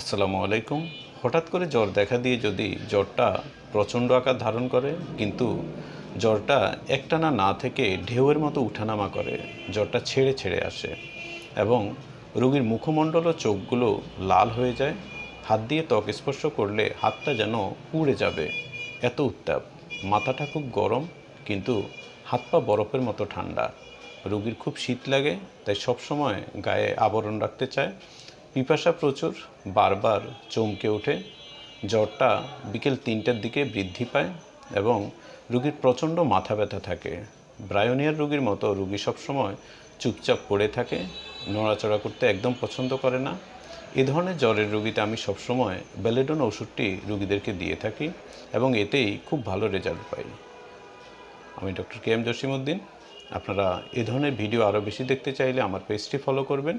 আসসালামু আলাইকুম। হঠাৎ করে জ্বর দেখা দিয়ে যদি জ্বরটা প্রচণ্ড আকার ধারণ করে, কিন্তু জ্বরটা একটানা না থেকে ঢেউয়ের মতো উঠানামা করে, জ্বরটা ছেড়ে ছেড়ে আসে এবং রোগীর মুখমণ্ডল ও চোখগুলো লাল হয়ে যায়, হাত দিয়ে ত্বক স্পর্শ করলে হাতটা যেন পুড়ে যাবে, এত উত্তাপ। মাথাটা খুব গরম, কিন্তু হাত পা বরফের মতো ঠান্ডা। রোগীর খুব শীত লাগে, তাই সবসময় গায়ে আবরণ রাখতে চায়। পিপাসা প্রচুর, বারবার চমকে ওঠে, জ্বরটা বিকেল তিনটার দিকে বৃদ্ধি পায় এবং রুগীর প্রচণ্ড মাথা ব্যথা থাকে। ব্রায়োনিয়ার রুগীর মতো রুগী সবসময় চুপচাপ পড়ে থাকে, নড়াচড়া করতে একদম পছন্দ করে না। এ ধরনের জ্বরের রুগীতে আমি সবসময় বেলেডন ওষুধটি রুগীদেরকে দিয়ে থাকি এবং এতেই খুব ভালো রেজাল্ট পাই। আমি ডক্টর কে এম জসিমউদ্দিন। আপনারা এ ধরনের ভিডিও আরও বেশি দেখতে চাইলে আমার পেজটি ফলো করবেন।